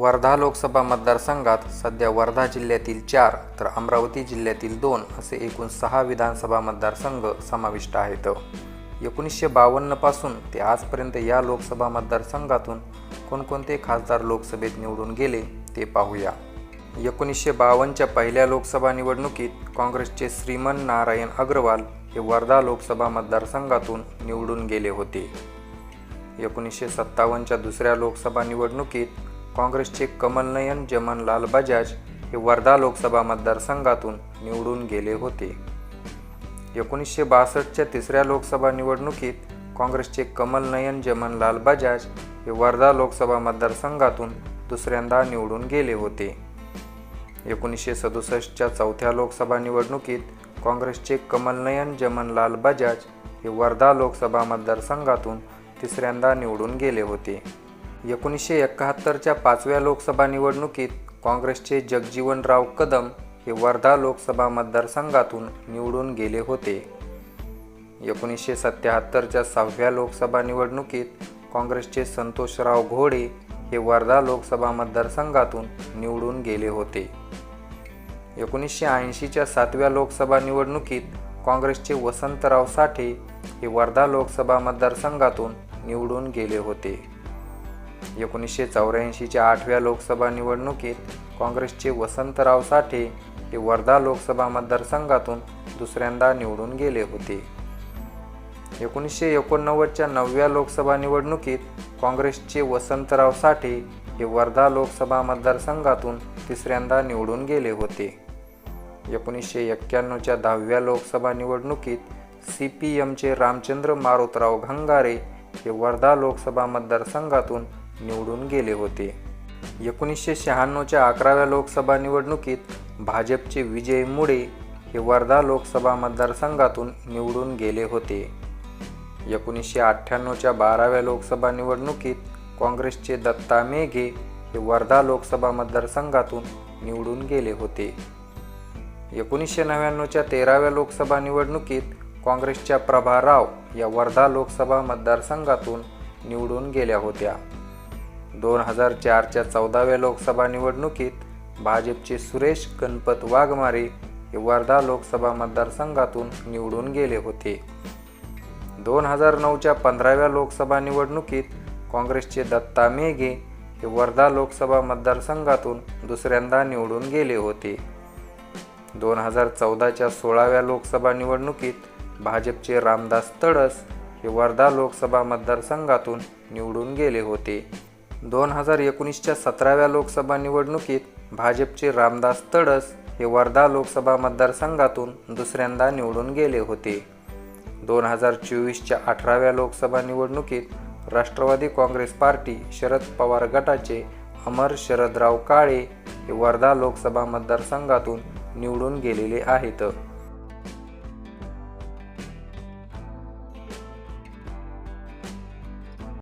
वर्धा लोकसभा मतदारसंघात सध्या वर्धा जिल्ह्यातील चार तर अमरावती जिल्ह्यातील दोन असे एकूण सहा विधानसभा मतदारसंघ समाविष्ट आहेत. एकोणीसशे बावन्नपासून ते आजपर्यंत या लोकसभा मतदारसंघातून कोणकोणते खासदार लोकसभेत निवडून गेले ते पाहूया. एकोणीसशे बावन्नच्या पहिल्या लोकसभा निवडणुकीत काँग्रेसचे श्रीमन नारायण अग्रवाल हे वर्धा लोकसभा मतदारसंघातून निवडून गेले होते. एकोणीसशे सत्तावन्नच्या दुसऱ्या लोकसभा निवडणुकीत काँग्रेसचे कमलनयन जमनलाल बजाज हे वर्धा लोकसभा मतदारसंघातून निवडून गेले होते. एकोणीसशे बासष्टच्या तिसऱ्या लोकसभा निवडणुकीत काँग्रेसचे कमलनयन जमनलाल बजाज हे वर्धा लोकसभा मतदारसंघातून दुसऱ्यांदा निवडून गेले होते. एकोणीसशे सदुसष्टच्या चौथ्या लोकसभा निवडणुकीत काँग्रेसचे कमलनयन जमनलाल बजाज हे वर्धा लोकसभा मतदारसंघातून तिसऱ्यांदा निवडून गेले होते. एकोणीसशे एकाहत्तरच्या पाचव्या लोकसभा निवडणुकीत काँग्रेसचे जगजीवनराव कदम हे वर्धा लोकसभा मतदारसंघातून निवडून गेले होते. एकोणीसशे सत्याहत्तरच्या सहाव्या लोकसभा निवडणुकीत काँग्रेसचे संतोषराव घोडे हे वर्धा लोकसभा मतदारसंघातून निवडून गेले होते. एकोणीसशे ऐंशीच्या सातव्या लोकसभा निवडणुकीत काँग्रेसचे वसंतराव साठे हे वर्धा लोकसभा मतदारसंघातून निवडून गेले होते. एकोणीसशे चौऱ्याऐंशीच्या आठव्या लोकसभा निवडणुकीत काँग्रेसचे वसंतराव साठे हे वर्धा लोकसभा मतदारसंघातून दुसऱ्यांदा निवडून गेले होते. एकोणीसशे एकोणनव्वदच्या नवव्या लोकसभा निवडणुकीत काँग्रेसचे वसंतराव साठे हे वर्धा लोकसभा मतदारसंघातून तिसऱ्यांदा निवडून गेले होते. एकोणीसशे एक्क्याण्णवच्या दहाव्या लोकसभा निवडणुकीत सी पी एमचे रामचंद्र मारुतराव घंगारे हे वर्धा लोकसभा मतदारसंघातून निवडून गेले होते. एकोणीसशे शहाण्णवच्या अकराव्या लोकसभा निवडणुकीत भाजपचे विजय मुडे हे वर्धा लोकसभा मतदारसंघातून निवडून गेले होते. एकोणीसशे अठ्ठ्याण्णवच्या बाराव्या लोकसभा निवडणुकीत काँग्रेसचे दत्ता मेघे हे वर्धा लोकसभा मतदारसंघातून निवडून गेले होते. एकोणीसशे नव्याण्णवच्या तेराव्या लोकसभा निवडणुकीत काँग्रेसच्या प्रभा राव या वर्धा लोकसभा मतदारसंघातून निवडून गेल्या होत्या. दोन हजार चारच्या चौदाव्या लोकसभा निवडणुकीत भाजपचे सुरेश गणपत वाघमारे हे वर्धा लोकसभा मतदारसंघातून निवडून गेले होते. दोन हजार नऊच्या पंधराव्या लोकसभा निवडणुकीत काँग्रेसचे दत्ता मेघे हे वर्धा लोकसभा मतदारसंघातून दुसऱ्यांदा निवडून गेले होते. दोन हजार चौदाच्या सोळाव्या लोकसभा निवडणुकीत भाजपचे रामदास तडस हे वर्धा लोकसभा मतदारसंघातून निवडून गेले होते. दोन हजार एकोणीसच्या सतराव्या लोकसभा निवडणुकीत भाजपचे रामदास तडस हे वर्धा लोकसभा मतदारसंघातून दुसऱ्यांदा निवडून गेले होते. दोन हजार चोवीसच्या अठराव्या लोकसभा निवडणुकीत राष्ट्रवादी काँग्रेस पार्टी शरद पवार गटाचे अमर शरदराव काळे हे वर्धा लोकसभा मतदारसंघातून निवडून गेलेले आहेत.